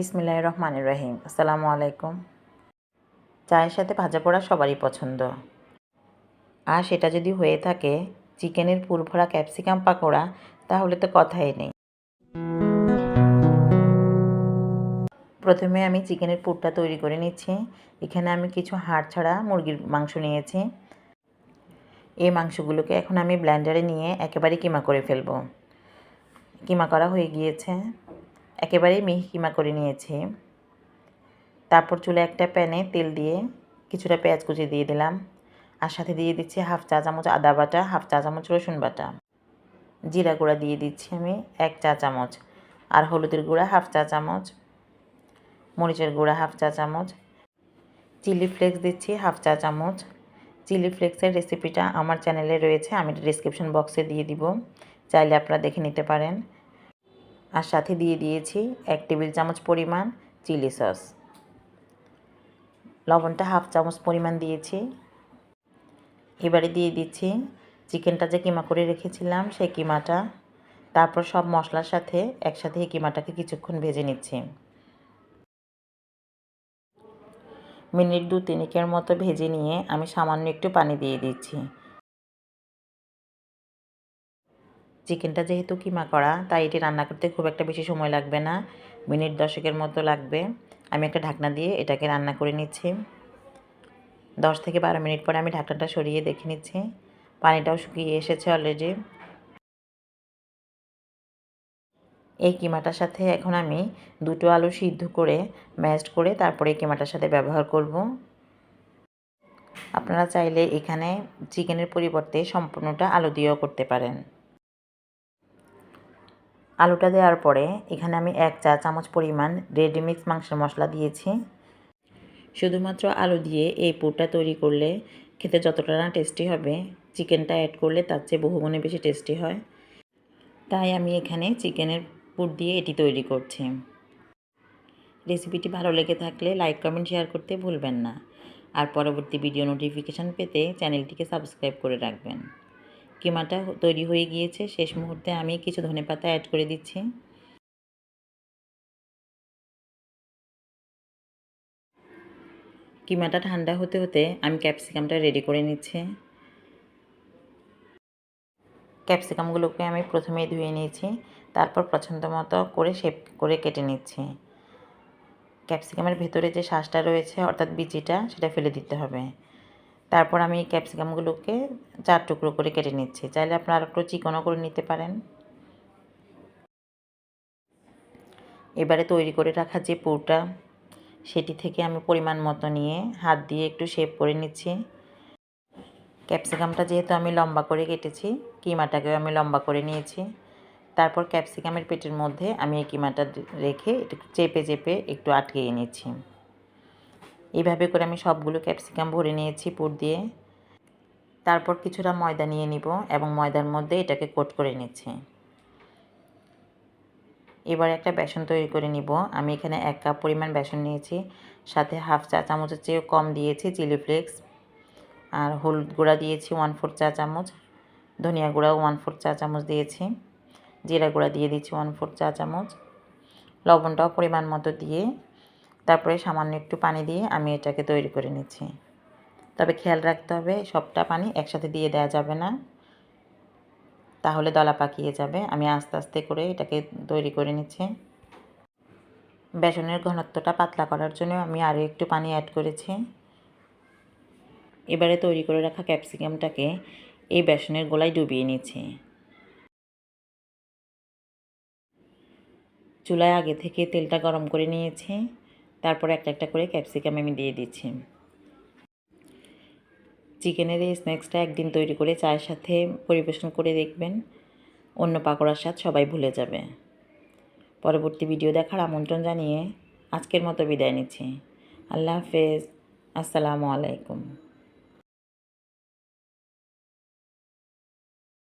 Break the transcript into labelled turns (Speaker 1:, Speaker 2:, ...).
Speaker 1: বিসমিল্লাহ রহমান রহিম। আসসালামু আলাইকুম। চায়ের সাথে ভাজা পোড়া সবারই পছন্দ। আর সেটা যদি হয়ে থাকে চিকেনের পুরভরা ক্যাপসিকাম পাকোড়া, তাহলে তো কথাই নেই। প্রথমে আমি চিকেনের পুরটা তৈরি করে নিচ্ছি। এখানে আমি কিছু হাড় ছাড়া মুরগির মাংস নিয়েছি। এই মাংসগুলোকে এখন আমি ব্ল্যান্ডারে নিয়ে একেবারে কিমা করে ফেলব। কিমা করা হয়ে গিয়েছে। একেবারেই কিমা করে নিয়েছি। তারপর চুলে একটা প্যানে তেল দিয়ে কিছুটা পেঁয়াজ কুচি দিয়ে দিলাম আর সাথে দিয়ে দিচ্ছি হাফ চা চামচ আদা বাটা, হাফ চা চামচ রসুন বাটা। জিরা গুঁড়া দিয়ে দিচ্ছি আমি এক চা চামচ আর হলুদের গুঁড়া হাফ চা চামচ, মরিচের গুঁড়া হাফ চা চামচ, চিলি ফ্লেক্স দিচ্ছি হাফ চা চামচ। চিলি ফ্লেক্সের রেসিপিটা আমার চ্যানেলে রয়েছে, আমি ডিসক্রিপশন বক্সে দিয়ে দিব, চাইলে আপনারা দেখে নিতে পারেন। আর সাথে দিয়ে দিয়েছি এক টেবিল চামচ পরিমাণ চিলি সস। লবণটা হাফ চামচ পরিমাণ দিয়েছি। এবারে দিয়ে দিচ্ছি চিকেনটা যে কিমা করে রেখেছিলাম সেই কিমাটা। তারপর সব মশলার সাথে একসাথে এই কিমাটাকে কিছুক্ষণ ভেজে নিচ্ছি। মিনিট দু তিনিকের মতো ভেজে নিয়ে আমি সামান্য একটু পানি দিয়ে দিচ্ছি। চিকেনটা যেহেতু কিমা করা, তাই এটি রান্না করতে খুব একটা বেশি সময় লাগবে না। মিনিট দশেকের মতো লাগবে। আমি একটা ঢাকনা দিয়ে এটাকে রান্না করে নিচ্ছি। দশ থেকে বারো মিনিট পরে আমি ঢাকনাটা সরিয়ে দেখে নিচ্ছি। পানিটাও শুকিয়ে এসেছে অলরেডি এই কিমাটার সাথে এখন আমি দুটো আলু সিদ্ধ করে, ম্যাশড করে তারপরে এই কিমাটার সাথে ব্যবহার করব। আপনারা চাইলে এখানে চিকেনের পরিবর্তে সম্পূর্ণটা আলু দিয়েও করতে পারেন। আলুটা দেওয়ার পরে এখানে আমি এক চা চামচ পরিমাণ রেডি মিক্স মাংসের মশলা দিয়েছি। শুধুমাত্র আলু দিয়ে এই পুরটা তৈরি করলে খেতে যতটা না টেস্টি হবে, চিকেনটা অ্যাড করলে তার চেয়ে বহুগুণে বেশি টেস্টি হয়। তাই আমি এখানে চিকেনের পুর দিয়ে এটি তৈরি করছি। রেসিপিটি ভালো লেগে থাকলে লাইক, কমেন্ট, শেয়ার করতে ভুলবেন না। আর পরবর্তী ভিডিও নোটিফিকেশান পেতে চ্যানেলটিকে সাবস্ক্রাইব করে রাখবেন। কিমাটা তৈরি হয়ে গিয়েছে। শেষ মুহূর্তে আমি কিছু ধনে পাতা অ্যাড করে দিচ্ছি। কিমাটা ঠান্ডা হতে হতে আমি ক্যাপসিকামটা রেডি করে নিচ্ছি। ক্যাপসিকামগুলোকে আমি প্রথমেই ধুয়ে নিয়েছি, তারপর পছন্দ মতো করে শেপ করে কেটে নিচ্ছি। ক্যাপসিকামের ভেতরে যে শ্বাসটা রয়েছে, অর্থাৎ বিচিটা, সেটা ফেলে দিতে হবে। তারপর আমি ক্যাপসিকামগুলোকে চার টুকরো করে কেটে নিচ্ছি। চাইলে আপনারা একটু চিকনও করে নিতে পারেন। এবারে তৈরি করে রাখা যে পুরটা, সেটি থেকে আমি পরিমাণ মতো নিয়ে হাত দিয়ে একটু শেপ করে নিচ্ছি। ক্যাপসিকামটা যেহেতু আমি লম্বা করে কেটেছি, কিমাটাকেও আমি লম্বা করে নিয়েছি। তারপর ক্যাপসিকামের পেটের মধ্যে আমি এই কিমাটা রেখে একটু চেপে চেপে একটু আটকিয়ে নিচ্ছি। এইভাবে করে আমি সবগুলো ক্যাপসিকাম ভরে নিয়েছি পুর দিয়ে। তারপর কিছুটা ময়দা নিয়ে নিব এবং ময়দার মধ্যে এটাকে কোট করে নিচ্ছি। এবার একটা বেসন তৈরি করে নিব। আমি এখানে এক কাপ পরিমাণ বেসন নিয়েছি, সাথে হাফ চা চামচের চেয়েও কম দিয়েছি চিলি ফ্লেক্স। আর হলুদ গুঁড়া দিয়েছি ওয়ান ফোর চা চামচ, ধনিয়া গুঁড়াও ওয়ান ফোর চা চামচ দিয়েছি, জিরা গুঁড়া দিয়ে দিচ্ছি ওয়ান ফোর চা চামচ। লবণটাও পরিমাণ মতো দিয়ে তারপরে সামান্য একটু পানি দিয়ে আমি এটাকে তৈরি করে নিচ্ছি। তবে খেয়াল রাখতে হবে, সবটা পানি একসাথে দিয়ে দেওয়া যাবে না। তাহলে দলা পাকিয়ে যাবে। আমি আস্তে আস্তে করে এটাকে তৈরি করে নিচ্ছি। বেসনের ঘনত্বটা পাতলা করার জন্য আমি আরও একটু পানি অ্যাড করেছি। এবারে তৈরি করে রাখা ক্যাপসিকামটাকে এই বেসনের গোলায় ডুবিয়ে নিচ্ছি। চুলায় আগে থেকে তেলটা গরম করে নিয়েছি। তারপর একটা একটা করে ক্যাপসিকাম আমি দিয়ে দিচ্ছি। চিকেনের এই স্ন্যাক্সটা একদিন তৈরি করে চায়ের সাথে পরিবেশন করে দেখবেন। অন্য পাকোড়ার স্বাদ সবাই ভুলে যাবে। পরবর্তী ভিডিও দেখার আমন্ত্রণ জানিয়ে আজকের মতো বিদায় নিচ্ছি। আল্লাহ হাফেজ। আসসালামু আলাইকুম।